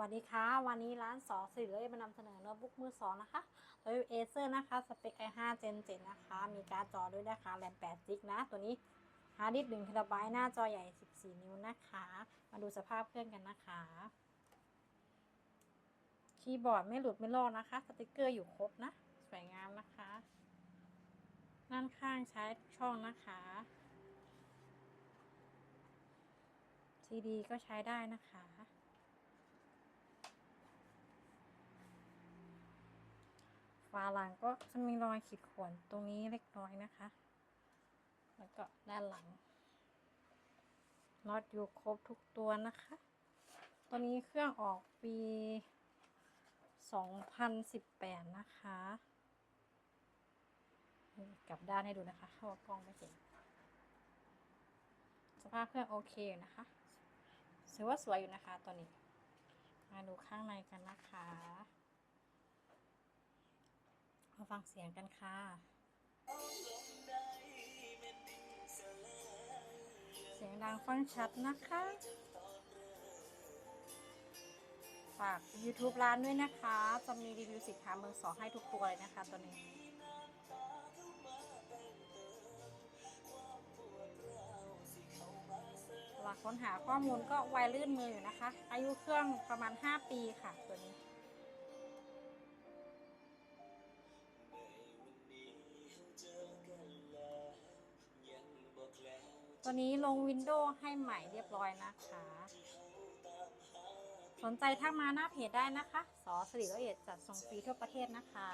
วัสดีค่ะ วันนี้ร้านสอสิริเลยมานำเสนอโน้ตบุ๊กมือสองนะคะโดยเอเซอร์นะคะ สเปค i5 Gen 7นะคะ มีการ์ดจอด้วยนะคะ แรม8 g b นะ ตัวนี้ฮาร์ดดิสก์1 t b หน้าจอใหญ่ 14 นิ้วนะคะ มาดูสภาพเครื่องกันนะคะ คีย์บอร์ดไม่หลุดไม่ลอกนะคะ สติกเกอร์อยู่ครบนะ สวยงามนะคะด้านข้างใช้ช่องนะคะซีดีก็ใช้ได้นะคะาหลังก็จะมีรอยขีดข่วนตรงนี้เล็กน้อยนะคะ แล้วก็ด้านหลังน็อตอยู่ครบทุกตัวนะคะตัวนี้เครื่องออกปี 2018 นะคะ กลับด้านให้ดูนะคะเพรากล้องไม่เห็น สภาพเครื่องโอเคอยู่นะคะถือว่าสวยอยู่นะคะตัวนี้ มาดูข้างในกันนะคะ ฟังเสียงกันค่ะ เสียงดังฟังชัดนะคะ ฝาก YouTube ร้านด้วยนะคะ จะมีรีวิวสินค้ามือสองให้ทุกตัวเลยนะคะตัวนี้หลักค้นหาข้อมูลก็ไวลื่นมืออยู่นะคะ อายุเครื่องประมาณ 5 ปีค่ะตัวนี้ ตัวนี้ลงวินโดว์ให้ใหม่เรียบร้อยนะคะ สนใจทักมาหน้าเพจได้นะคะ สอสิริละเอียดจัดส่งฟรีทั่วประเทศนะคะ